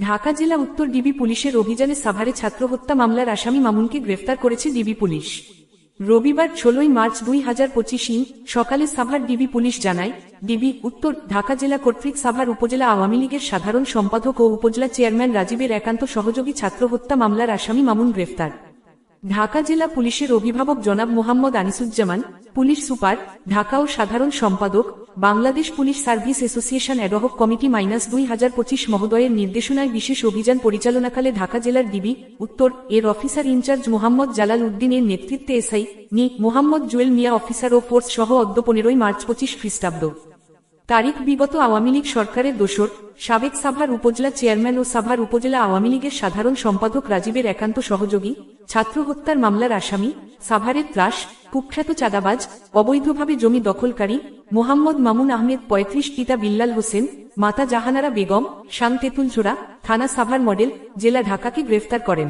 ঢাকা জেলা উত্তর ডিবি পুলিশের অভিযানে সাভারে ছাত্র হত্যা মামলার আসামি মামুনকে গ্রেফতার করেছে ডিবি পুলিশ। রবিবার ষোলোই মার্চ দুই হাজার পঁচিশ সকালে সাভার ডিবি পুলিশ জানায়, ডিবি উত্তর ঢাকা জেলা কর্তৃক সাভার উপজেলা আওয়ামী লীগের সাধারণ সম্পাদক ও উপজেলা চেয়ারম্যান রাজীবের একান্ত সহযোগী ছাত্র হত্যা মামলার আসামি মামুন গ্রেফতার। ঢাকা জেলা পুলিশের অভিভাবক জনাব মোহাম্মদ আনিসুজ্জামান, পুলিশ সুপার, ঢাকা ও সাধারণ সম্পাদক, Bangladesh police service association ad hoc committee minus দুই হাজার পঁচিশ মহোদয়ের নির্দেশনায় বিশেষ অভিযান পরিচালনাকালে ঢাকা জেলার ডিবি, উত্তর, এর অফিসার ইনচার্জ মোহাম্মদ জালাল উদ্দিনের নেতৃত্বে এসআই নি মোহাম্মদ জুয়েল মিয়া অফিসার ও ফোর্স সহ অদ্য পনেরোই মার্চ পঁচিশ খ্রিস্টাব্দ। তারিখ বিগত আওয়ামী লীগ সরকারের দোসর, সাবেক সাভার উপজেলা চেয়ারম্যান ও সাভার উপজেলা আওয়ামী লীগের সাধারণ সম্পাদক রাজীবের একান্ত সহযোগী ছাত্র হত্যার মামলার আসামি, সাভারের ত্রাস, কুখ্যাত চাঁদাবাজ, অবৈধভাবে জমি দখলকারী মোহাম্মদ মামুন আহমেদ পঁয়ত্রিশ, পিতা বিল্লাল হোসেন, মাতা জাহানারা বেগম শাম তেঁতুলঝোড়া, থানা সাভার মডেল, জেলা ঢাকাকে গ্রেফতার করেন।